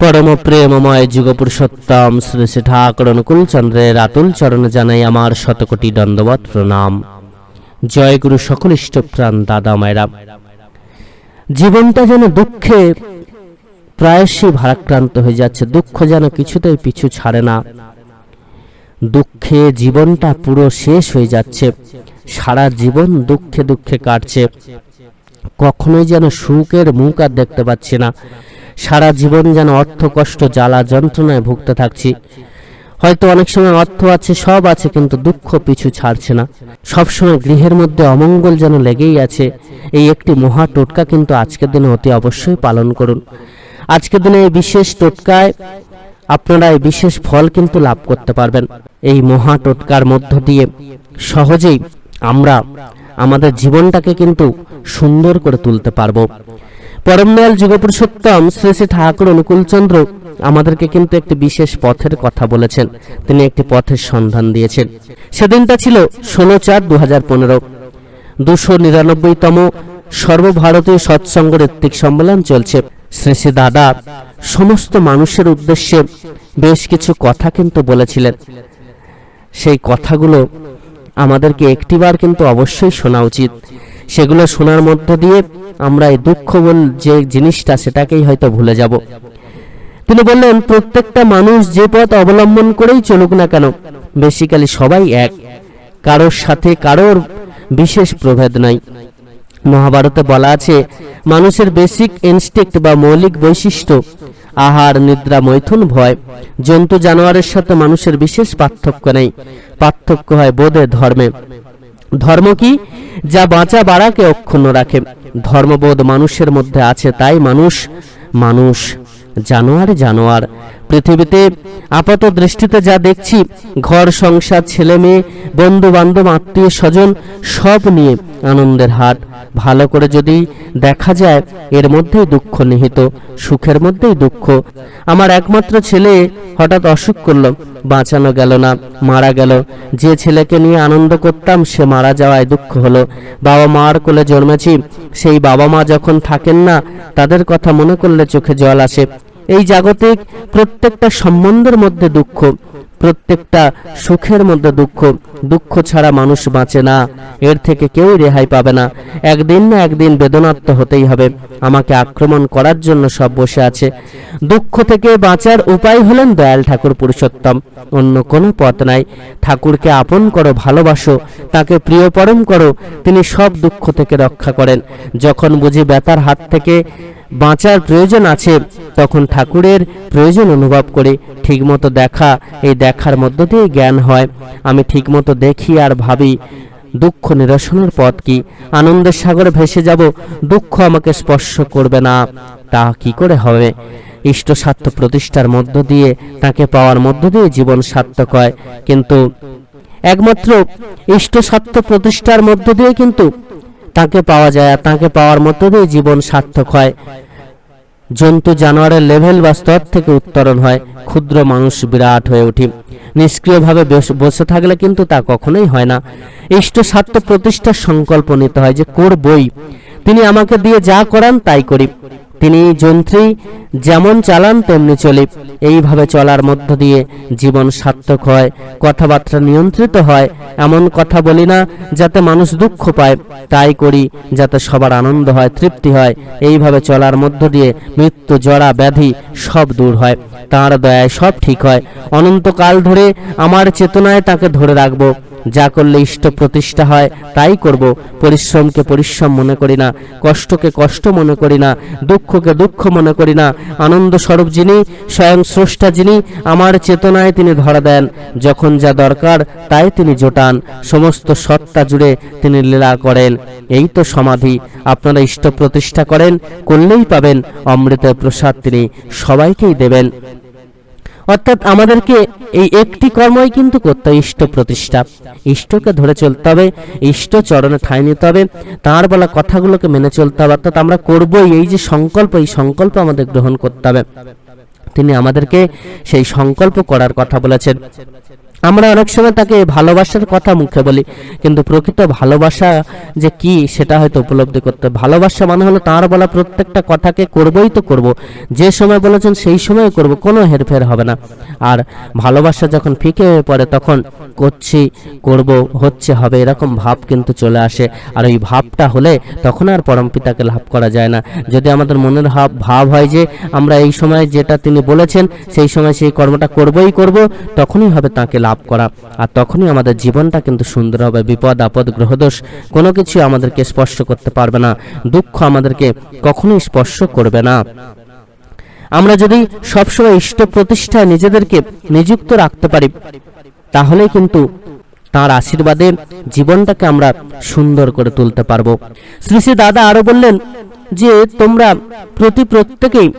পরম প্রেমময় যুগপুরুষোত্তম শ্রী শ্রী ঠাকুর অনুকূল চন্দ্রের আতুল চরণে জানাই আমার শতকোটি দণ্ডবত প্রণাম। জয় গুরু সকল ইষ্টপ্রাণ দাদা মায়েরা। জীবনটা যেন দুঃখে প্রায়শই ভারাক্রান্ত হয়ে যাচ্ছে, দুঃখ যেন কিছুতেই পিছু ছাড়ে না। দুঃখে জীবনটা পুরো শেষ হয়ে যাচ্ছে, সারা জীবন দুঃখে দুঃখে কাটছে। কখনোই যেন সুখের মুখ আর দেখতে পাচ্ছি না। সারা জীবন যেন অর্থ কষ্ট, জ্বালা, যন্ত্রণায় ভুগতে থাকছি। হয়তো অনেক সময় অর্থ আছে, সব আছে, কিন্তু দুঃখ পিছু ছাড়ছে না। সবসময় গৃহের মধ্যে অমঙ্গল যেন লেগেই আছে। এই একটি মহা টোটকা কিন্তু আজকের দিনে অতি অবশ্যই পালন করুন। আজকের দিনে এই বিশেষ টোটকায় আপনারা এই বিশেষ ফল কিন্তু লাভ করতে পারবেন। এই মহা টোটকার মধ্য দিয়ে সহজেই আমরা আমাদের জীবনটাকে কিন্তু সুন্দর করে তুলতে পারব। পরমদয়াল যুগপুরুষোত্তম শ্রী শ্রী ঠাকুর অনুকূলচন্দ্র আমাদেরকে কিন্তু একটি বিশেষ পথের কথা বলেছেন। তিনি একটি পথের সন্ধান দিয়েছেন। সেদিনটা ছিল ষোলো চার দু হাজার পনেরো। দুশো নিরানব্বইতম সর্বভারতীয় সৎসঙ্গ ঋত্বিক সম্মেলন চলছে। শ্রী শ্রী দাদা সমস্ত মানুষের উদ্দেশ্যে বেশ কিছু কথা কিন্তু বলেছিলেন। সেই কথাগুলো আমাদেরকে একটিবার কিন্তু অবশ্যই শোনা উচিত। সেগুলো শোনার মধ্য দিয়ে আমরা এই দুঃখ বল যে জিনিসটা সেটাকেই হয়তো ভুলে যাব। তিনি বললেন, প্রত্যেকটা মানুষ যে পথ অবলম্বন করেই চলুক না কেন, বেসিক্যালি সবাই এক। কারোর সাথে কারোর বিশেষ প্রভেদ নাই। মহাভারতে বলা আছে, মানুষের বেসিক ইনস্টিক্ট বা মৌলিক বৈশিষ্ট্য, আহার, নিদ্রা, মৈথুন, ভয়, জন্তু, জানোয়ারের সাথে মানুষের বিশেষ পার্থক্য নেই। পার্থক্য হয় বোধে, ধর্মে। ধর্ম কি? যা বাঁচা বাড়াকে অক্ষুণ্ণ রাখে। ধর্মবোধ মানুষের মধ্যে আছে তাই মানুষ মানুষ জানোয়ার জানোয়ার। পৃথিবীতে আপাত দৃষ্টিতে যা দেখছি, ঘর, সংসার, ছেলে মেয়ে বন্ধু বান্ধব আত্মীয় স্বজন, সব নিয়ে আনন্দের হাট। ভালো করে যদি দেখা যায়, এর মধ্যেই দুঃখ নিহিত, সুখের মধ্যেই দুঃখ। আমার একমাত্র ছেলে হঠাৎ অসুখ করল, বাঁচানো গেল না, মারা গেল। যে ছেলেকে নিয়ে আনন্দ করতাম, সে মারা যাওয়ায় দুঃখ হলো। বাবা মার কোলে জন্মেছি, সেই বাবা মা যখন থাকেন না, তাদের কথা মনে করলে চোখে জল আসে। এই জাগতিক প্রত্যেকটা সম্বন্ধের মধ্যে দুঃখ, প্রত্যেকটা সুখের মধ্যে দুঃখ। দুঃখ ছাড়া মানুষ বাঁচে না, এর থেকে কেউই রেহাই পাবে না। একদিন না একদিন বেদনাত্ম হতেই হবে। আমাকে আক্রমণ করার জন্য সব বসে আছে। দুঃখ থেকে বাঁচার উপায় হলেন দয়াল ঠাকুর পুরুষোত্তম। অন্য কোনো পথ নাই। ঠাকুরকে আপন করো, ভালোবাসো, তাকে প্রিয়পরম করো। তিনি সব দুঃখ থেকে রক্ষা করেন। যখন বুঝি ব্যথার হাত থেকে বাঁচার প্রয়োজন আছে, তখন ঠাকুরের প্রয়োজন অনুভব করি। ঠিকমতো দেখা, এই দেখার মধ্য দিয়ে জ্ঞান হয়। আমি ঠিকমতো দেখি আর ভাবি, দুঃখ নিরসনের পথ কি? আনন্দের সাগরে ভেসে যাব, দুঃখ আমাকে স্পর্শ করবে না। তা কি করে হবে? ইষ্ট স্বার্থ প্রতিষ্ঠার মধ্য দিয়ে, তাকে পাওয়ার মধ্য দিয়ে জীবন সার্থক হয়। কিন্তু একমাত্র ইষ্ট স্বার্থ প্রতিষ্ঠার মধ্য দিয়ে কিন্তু তাকে পাওয়া যায় আর তাকে পাওয়ার মধ্য দিয়ে জীবন সার্থক হয়। জন্তু জানোয়ারের লেভেল বা স্তর থেকে উত্তরণ হয়। ক্ষুদ্র মানুষ বিরাট হয়ে উঠি নিষ্ক্রিয়ভাবে বসে থাকলে কিন্তু তা কখনোই হয় না। ইষ্ট স্বার্থ প্রতিষ্ঠার সংকল্প নিতে হয় যে, করবই। তিনি আমাকে দিয়ে যা করান তাই করি। তিনি যন্ত্রী যেমন চালান, তেমনি চলি। এইভাবে চলার মধ্য দিয়ে জীবন সার্থক হয়, কথাবার্তা নিয়ন্ত্রিত হয়। এমন কথা বলি না যাতে মানুষ দুঃখ পায়। তাই করি যাতে সবার আনন্দ হয়, তৃপ্তি হয়। এইভাবে চলার মধ্য দিয়ে মৃত্যু জড়া ব্যাধি সব দূর হয়। তাঁর দয়ায় সব ঠিক হয়। অনন্তকাল ধরে আমার চেতনায় তাকে ধরে রাখব। যা করলে ইষ্ট প্রতিষ্ঠা হয়, তাই করব। পরিশ্রমকে পরিশ্রম মনে করি না, কষ্টকে কষ্ট মনে করি না, দুঃখকে দুঃখ মনে করি না আনন্দ স্বরূপ যিনি, স্বয়ং স্রষ্টা যিনি, আমার চেতনায় তিনি ধরা দেন। যখন যা দরকার, তাই তিনি জোটান। সমস্ত সত্তা জুড়ে তিনি লীলা করেন। এই তো সমাধি। আপনারা ইষ্ট প্রতিষ্ঠা করেন, করলেই পাবেন। অমৃত প্রসাদ তিনি সবাইকেই দেবেন। অর্থাৎ আমাদেরকে এই একটি কর্মই কিন্তু করতে ইষ্ট প্রতিষ্ঠা। ইষ্টকে ধরে চলতে হবে, ইষ্ট চরণে ঠাঁই নিতে হবে, তাঁর বলা কথাগুলোকে মেনে চলতে হবে। অর্থাৎ আমরা করবই, এই যে সংকল্প, এই সংকল্প আমাদের গ্রহণ করতে হবে। তিনি আমাদেরকে সেই সংকল্প করার কথা বলেছেন। আমরা অনেক সময় তাকে ভালোবাসার কথা মুখে বলি, কিন্তু প্রকৃত ভালোবাসা যে কি সেটা হয়তো উপলব্ধি করতে ভালোবাসা মানে হলো তার বলা প্রত্যেকটা কথাকে করবই তো করব। যে সময় বলেছেন সেই সময় করব, কোনো হেরফের হবে না। আর ভালোবাসা যখন ফিকে হয়ে পড়ে তখন করছি, করব, হচ্ছে, হবে এরকম ভাব কিন্তু চলে আসে। আর ওই ভাবটা হলে তখন আর পিতাকে লাভ করা যায় না। যদি আমাদের মনের ভাব ভাব হয় যে আমরা এই সময় যেটা তিনি বলেছেন, সেই সময় সেই কর্মটা করবই করব, তখনই হবে তাকে লাভ করা। আর তখনই আমাদের জীবনটা কিন্তু সুন্দর হবে। বিপদ, আপদ, গ্রহদোষ, কোনো কিছু আমাদেরকে স্পর্শ করতে পারবে না। দুঃখ আমাদেরকে কখনোই স্পর্শ করবে না। আমরা যদি সবসময় ইষ্ট প্রতিষ্ঠায় নিজেদেরকে নিযুক্ত রাখতে পারি তাহলে কিন্তু তার আশীর্বাদে জীবনটাকে আমরা সুন্দর করে তুলতে পারব। শ্রী শ্রী দাদা আরও বললেন যে, তোমরা প্রতি প্রত্যেকেই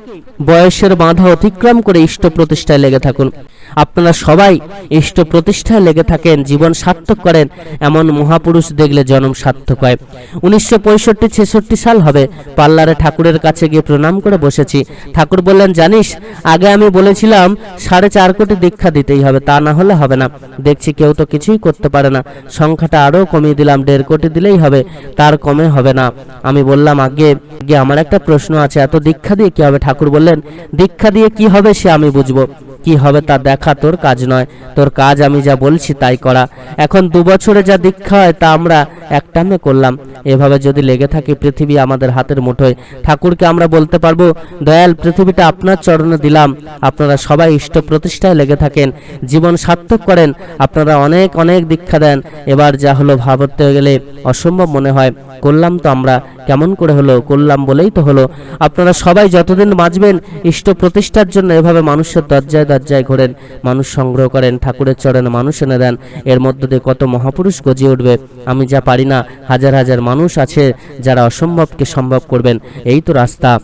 বয়সের বাধা অতিক্রম করে ইষ্ট প্রতিষ্ঠায় লেগে থাকুন। আপনারা সবাই ইষ্ট প্রতিষ্ঠায় লেগে থাকেন, জীবন সার্থক করেন, এমন মহাপুরুষ দেখলে জন্ম সার্থক হয়। উনিশশো পঁয়ষট্টি, ছেষট্টি সাল হবে পাল্লারে ঠাকুরের কাছে গিয়ে প্রণাম করে বসেছি। ঠাকুর বললেন, জানিস, আগে আমি বলেছিলাম, সাড়ে চার কোটি দীক্ষা দিতেই হবে, তা না হলে হবে না। দেখছি কেউ তো কিছুই করতে পারে না। সংখ্যাটা আরও কমিয়ে দিলাম, দেড় কোটি দিলেই হবে, তার কমে হবে না। আমি বললাম, আগে গিয়ে আমার একটা প্রশ্ন আছে, এত দীক্ষা দিয়ে কি হবে? ঠাকুর বললেন, দীক্ষা দিয়ে কি হবে সে আমি বুঝব। কি হবে তা দেখা তোর কাজ নয়। তোর কাজ আমি যা বলছি তাই করা। এখন দু বছরে যা দীক্ষা হয় তা আমরা একটামে করলাম। এভাবে যদি লেগে থাকে পৃথিবী আমাদের হাতের মুঠোয়। ঠাকুরকে আমরা বলতে পারব, দয়াল, পৃথিবীটা আপনার চরণে দিলাম। আপনারা সবাই ইষ্ট প্রতিষ্ঠায় লেগে থাকেন। জীবন সার্থক করেন। আপনারা অনেক অনেক দীক্ষা দেন। এবার যা হলো ভাবতে গেলে অসম্ভব মনে হয়। করলাম তো আমরা। কেমন করে হলো? করলাম বলেই তো হলো। আপনারা সবাই যতদিন বাঁচবেন, ইষ্ট প্রতিষ্ঠার জন্য এভাবে মানুষের দরজায় দরজায় ঘোরেন। মানুষ সংগ্রহ করেন, ঠাকুরের চরণে মানুষ এনে দেন। এর মধ্য দিয়ে কত মহাপুরুষ গজিয়ে উঠবে। আমি যা পারি না, হাজার হাজার মানুষ আছে যারা অসম্ভবকে সম্ভব করবেন। এই তো রাস্তা।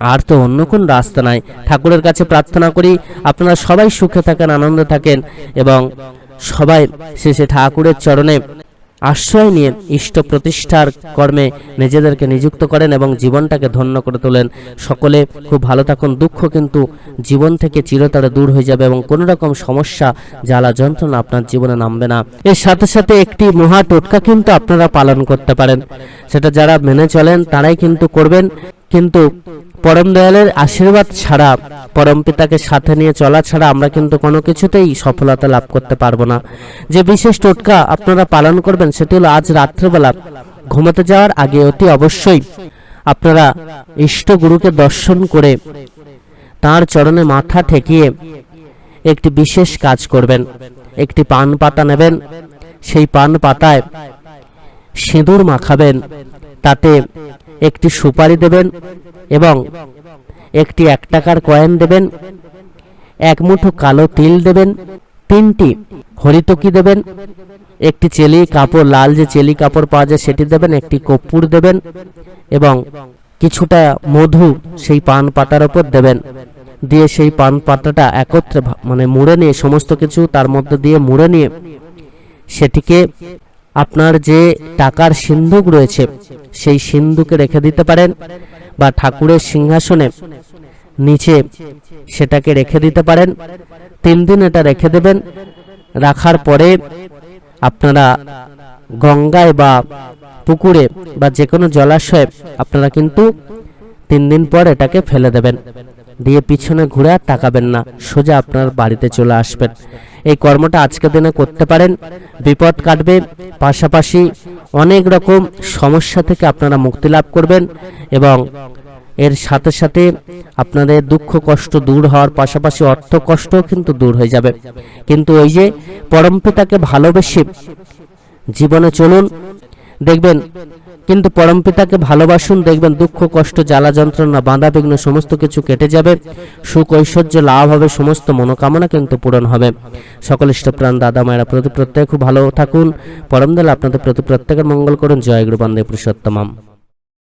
আর তো অন্য কোন রাস্তা নাই। ঠাকুরের কাছে প্রার্থনা করি, আপনারা সবাই সুখে থাকেন, আনন্দে থাকেন এবং সবাই শেষে ঠাকুরের চরণে আশ্রয় নিয়ে ইষ্ট প্রতিষ্ঠার কর্মে নিজেদেরকে নিযুক্ত করেন এবং জীবনটাকে ধন্য করে তোলেন। সকলে খুব ভালো থাকুন। দুঃখ কিন্তু জীবন থেকে চিরতরে দূর হয়ে যাবে এবং কোনো রকম সমস্যা, জ্বালা, যন্ত্রণা আপনার জীবনে নামবে না। এর সাথে সাথে একটি মহা টোটকা কিন্তু আপনারা পালন করতে পারেন। সেটা যারা মেনে চলেন, তারাই কিন্তু করবেন। কিন্তু পরম দয়ালের আশীর্বাদ ছাড়া পরম পিতাকে সাথে নিয়ে চলা ছাড়া আমরা কিন্তু কোনো কিছুতেই সফলতা লাভ করতে পারব না। যে বিশেষ টোটকা আপনারা পালন করবেন, সেটি হলো আজ রাত্রেবেলা ঘুমাতে যাওয়ার আগে অতি অবশ্যই আপনারা ইষ্ট গুরুকে দর্শন করে তার চরণে মাথা ঠেকিয়ে একটি বিশেষ কাজ করবেন। একটি পান পাতা নেবেন, সেই পান পাতায় সিঁদুর মাখাবেন, তাতে একটি সুপারি দেবেন এবং একটি এক টাকার কয়েন দেবেন, এক মুঠো কালো তিল দেবেন, তিনটি হরিতকি দেবেন, একটি চেলি কাপড়, লাল যে চেলি কাপড় পাওয়া যায় সেটি দেবেন, একটি কর্পূর দেবেন এবং কিছুটা মধু সেই পান পাতার ওপর দেবেন। দিয়ে সেই পান পাতাটা একত্রে মানে মুড়ে নিয়ে সমস্ত কিছু তার মধ্যে দিয়ে মুড়ে নিয়ে সেটিকে আপনার যে টাকার সিন্ধুক রয়েছে, সেই সিন্ধুকে রেখে দিতে পারেন বা ঠাকুরের সিংহাসনে নিচে সেটাকে রেখে দিতে পারেন। তিন দিন এটা রেখে দেবেন। রাখার পরে আপনারা গঙ্গায় বা পুকুরে বা যে কোনো জলাশয়ে আপনারা কিন্তু তিন দিন পর এটাকে ফেলে দেবেন। দিয়ে পিছনে ঘুরে তাকাবেন না, সোজা আপনার বাড়িতে চলে আসবেন। এই কর্মটা আজকের দিনে করতে পারেন, বিপদ কাটবে, পাশাপাশি অনেক রকম সমস্যা থেকে আপনারা মুক্তি লাভ করবেন এবং এর সাথে সাথে আপনাদের দুঃখ কষ্ট দূর হওয়ার পাশাপাশি অর্থ কষ্টও কিন্তু দূর হয়ে যাবে। কিন্তু ওই যে পরমপিতাকে ভালোবেসে জীবনে চলুন, দেখবেন কিন্তু পরমপিতাকে ভালোবাসুন, দেখবেন দুঃখ, কষ্ট, জ্বালা, যন্ত্রণা, বাঁধা বিঘ্ন, সমস্ত কিছু কেটে যাবে। সুখ, ঐশ্বর্য, লাভ হবে, সমস্ত মনোকামনা কিন্তু পূরণ হবে। সকল ইষ্টপ্রাণ দাদা, মায়েরা, প্রতি প্রত্যেক খুব ভালো থাকুন। পরমদাল আপনাদের প্রতি প্রত্যেকের মঙ্গল করুন। জয় গুরুবান্ধে পুরুষোত্তমাম।